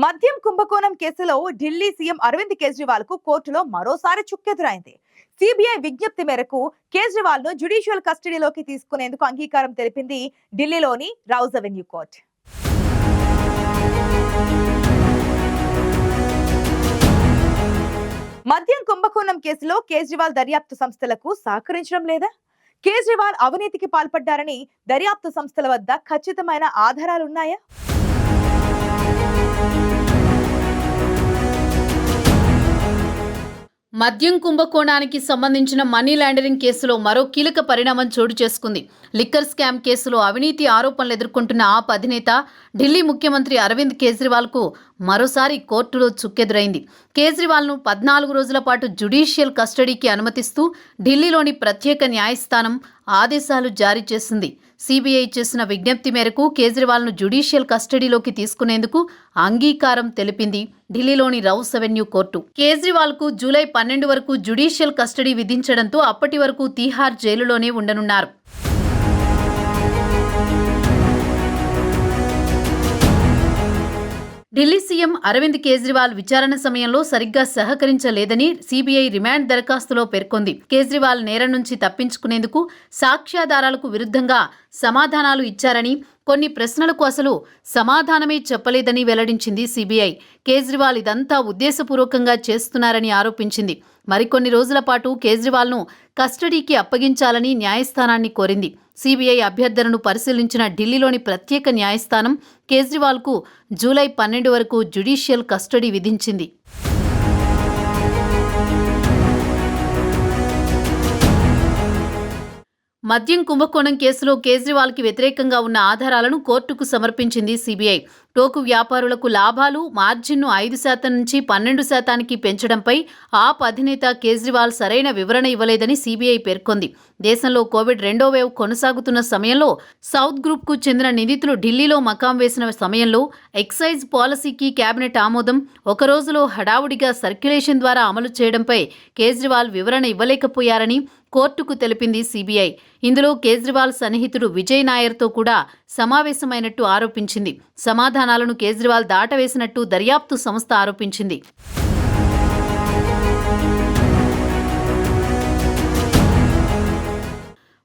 మద్యం కుంభకోణం కేసులో ఢిల్లీ సీఎం అరవింద్ కేజ్రీవాల్కు కోర్టులో మరోసారి చుక్కెదురైంది. సిబిఐ విజ్ఞప్తి మేరకు కేజ్రీవాల్ను జ్యుడిషియల్ కస్టడీలోకి తీసుకునేందుకు అంగీకారం తెలిపింది ఢిల్లీలోని రౌజ్ అవెన్యూ కోర్టు. మద్యం కుంభకోణం కేసులో కేజ్రీవాల్ దర్యాప్తు సంస్థలకు సహకరించడం లేదా? కేజ్రీవాల్ అవినీతికి పాల్పడ్డారని దర్యాప్తు సంస్థల వద్ద ఖచ్చితమైన ఆధారాలున్నాయా? మద్యం కుంభకోణానికి సంబంధించిన మనీ లాండరింగ్ కేసులో మరో కీలక పరిణామం చోటు చేసుకుంది. లిక్కర్ స్కామ్ కేసులో అవినీతి ఆరోపణలు ఎదుర్కొంటున్న ఆప్ అధినేత ఢిల్లీ ముఖ్యమంత్రి అరవింద్ కేజ్రీవాల్కు మరోసారి కోర్టులో చుక్కెదురైంది. కేజ్రీవాల్ను పద్నాలుగు రోజుల పాటు జ్యుడిషియల్ కస్టడీకి అనుమతిస్తూ ఢిల్లీలోని ప్రత్యేక న్యాయస్థానం ఆదేశాలు జారీ చేసింది. సిబిఐ చేసిన విజ్ఞప్తి మేరకు కేజ్రీవాల్ను జ్యుడీషియల్ కస్టడీలోకి తీసుకునేందుకు అంగీకారం తెలిపింది ఢిల్లీలోని రౌస్ అవెన్యూ కోర్టు. కేజ్రీవాల్కు జూలై పన్నెండు వరకు జ్యుడీషియల్ కస్టడీ విధించడంతో అప్పటి వరకు తీహార్ జైలులోనే ఉండనున్నారు. ఢిల్లీ సీఎం అరవింద్ కేజ్రీవాల్ విచారణ సమయంలో సరిగ్గా సహకరించలేదని సిబిఐ రిమాండ్ దరఖాస్తులో పేర్కొంది. కేజ్రీవాల్ నేరం నుంచి తప్పించుకునేందుకు సాక్ష్యాధారాలకు విరుద్ధంగా సమాధానాలు ఇచ్చారని కొన్ని ప్రశ్నలకు అసలు సమాధానమే చెప్పలేదని వెల్లడించింది సీబీఐ. కేజ్రీవాల్ ఇదంతా ఉద్దేశపూర్వకంగా చేస్తున్నారని ఆరోపించింది. మరికొన్ని రోజుల పాటు కేజ్రీవాల్ను కస్టడీకి అప్పగించాలని న్యాయస్థానాన్ని కోరింది. సిబిఐ అభ్యర్థనను పరిశీలించిన ఢిల్లీలోని ప్రత్యేక న్యాయస్థానం కేజ్రీవాల్కు జూలై పన్నెండు వరకు జ్యుడిషియల్ కస్టడీ విధించింది. మద్యం కుంభకోణం కేసులో కేజ్రీవాల్కి వ్యతిరేకంగా ఉన్న ఆధారాలను కోర్టుకు సమర్పించింది సిబిఐ. టోకు వ్యాపారులకు లాభాలు మార్జిన్ను ఐదు శాతం నుంచి పన్నెండు శాతానికి పెంచడంపై ఆప్ అధినేత కేజ్రీవాల్ సరైన వివరణ ఇవ్వలేదని సిబిఐ పేర్కొంది. దేశంలో కోవిడ్ రెండో వేవ్ కొనసాగుతున్న సమయంలో సౌత్ గ్రూప్కు చెందిన నిందితులు ఢిల్లీలో మకాం వేసిన సమయంలో ఎక్సైజ్ పాలసీకి కేబినెట్ ఆమోదం ఒక రోజులో హడావుడిగా సర్క్యులేషన్ ద్వారా అమలు చేయడంపై కేజ్రీవాల్ వివరణ ఇవ్వలేకపోయారని కోర్టుకు తెలిపింది సీబీఐ. ఇందులో కేజ్రీవాల్ సన్నిహితుడు విజయ్ నాయర్తో కూడా సమావేశమైనట్టు ఆరోపించింది. సమాధానాలను కేజ్రీవాల్ దాటవేసినట్టు దర్యాప్తు సంస్థ ఆరోపించింది.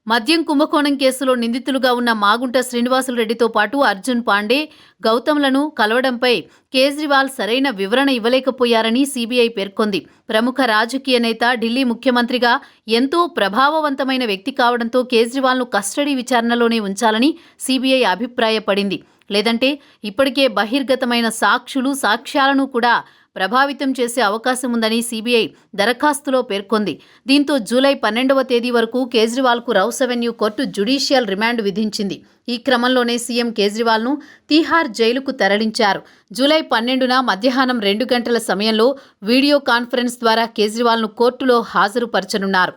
మద్యం కుంభకోణం కేసులో నిందితులుగా ఉన్న మాగుంట శ్రీనివాసులు రెడ్డితో పాటు అర్జున్ పాండే గౌతమ్లను కలవడంపై కేజ్రీవాల్ సరైన వివరణ ఇవ్వలేకపోయారని సీబీఐ పేర్కొంది. ప్రముఖ రాజకీయ నేత ఢిల్లీ ముఖ్యమంత్రిగా ఎంతో ప్రభావవంతమైన వ్యక్తి కావడంతో కేజ్రీవాల్ను కస్టడీ విచారణలోనే ఉంచాలని సీబీఐ అభిప్రాయపడింది. లేదంటే ఇప్పటికే బహిర్గతమైన సాక్షులు సాక్ష్యాలను కూడా ప్రభావితం చేసే అవకాశం ఉందని సీబీఐ దరఖాస్తులో పేర్కొంది. దీంతో జూలై పన్నెండవ తేదీ వరకు కేజ్రీవాల్కు Rouse Avenue court judicial remand విధించింది. ఈ క్రమంలోనే సీఎం కేజ్రీవాల్ను తీహార్ జైలుకు తరలించారు. జూలై పన్నెండున మధ్యాహ్నం రెండు గంటల సమయంలో వీడియో కాన్ఫరెన్స్ ద్వారా కేజ్రీవాల్ను కోర్టులో హాజరుపరచనున్నారు.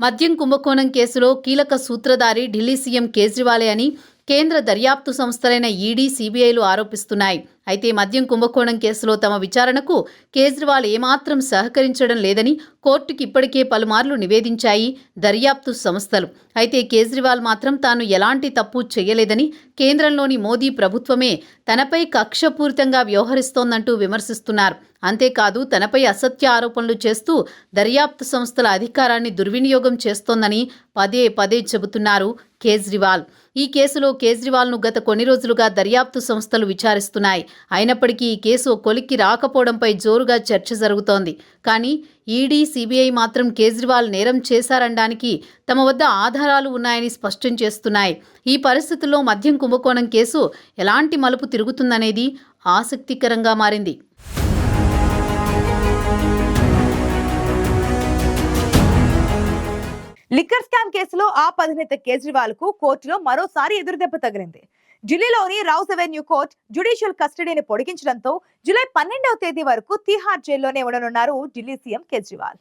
మద్యం కుంభకోణం కేసులో కీలక సూత్రధారి ఢిల్లీ సీఎం కేజ్రీవాలే అని కేంద్ర దర్యాప్తు సంస్థలైన ఈడీ సీబీఐలు ఆరోపిస్తున్నాయి. అయితే మద్యం కుంభకోణం కేసులో తమ విచారణకు కేజ్రీవాల్ ఏమాత్రం సహకరించడం లేదని కోర్టుకి ఇప్పటికే పలుమార్లు నివేదించాయి దర్యాప్తు సంస్థలు. అయితే కేజ్రీవాల్ మాత్రం తాను ఎలాంటి తప్పు చేయలేదని కేంద్రంలోని మోదీ ప్రభుత్వమే తనపై కక్షపూరితంగా వ్యవహరిస్తోందంటూ విమర్శిస్తున్నారు. అంతేకాదు తనపై అసత్య ఆరోపణలు చేస్తూ దర్యాప్తు సంస్థల అధికారాన్ని దుర్వినియోగం చేస్తోందని పదే పదే చెబుతున్నారు కేజ్రీవాల్. ఈ కేసులో కేజ్రీవాల్ను గత కొన్ని రోజులుగా దర్యాప్తు సంస్థలు విచారిస్తున్నాయి. అయినప్పటికీ ఈ కేసు కొలిక్కి రాకపోవడంపై జోరుగా చర్చ జరుగుతోంది. కానీ ఈడీ సిబిఐ మాత్రం కేజ్రీవాల్ నేరం చేశారనడానికి తమ వద్ద ఆధారాలు ఉన్నాయని స్పష్టం చేస్తున్నాయి. ఈ పరిస్థితుల్లో మద్యం కుంభకోణం కేసు ఎలాంటి మలుపు తిరుగుతుందనేది ఆసక్తికరంగా మారింది. లిక్కర్ స్కామ్ కేసులో ఆప్ అధినేత కేజ్రీవాల్కు కోర్టులో మరోసారి ఎదురుదెబ్బ తగిలింది. ఢిల్లీలోని రౌస్ అవెన్యూ కోర్ట్ జ్యుడిషియల్ కస్టడీని పొడిగించడంతో జూలై పన్నెండవ తేదీ వరకు తిహార్ జైల్లోనే ఉండనున్నారు ఢిల్లీ సీఎం కేజ్రీవాల్.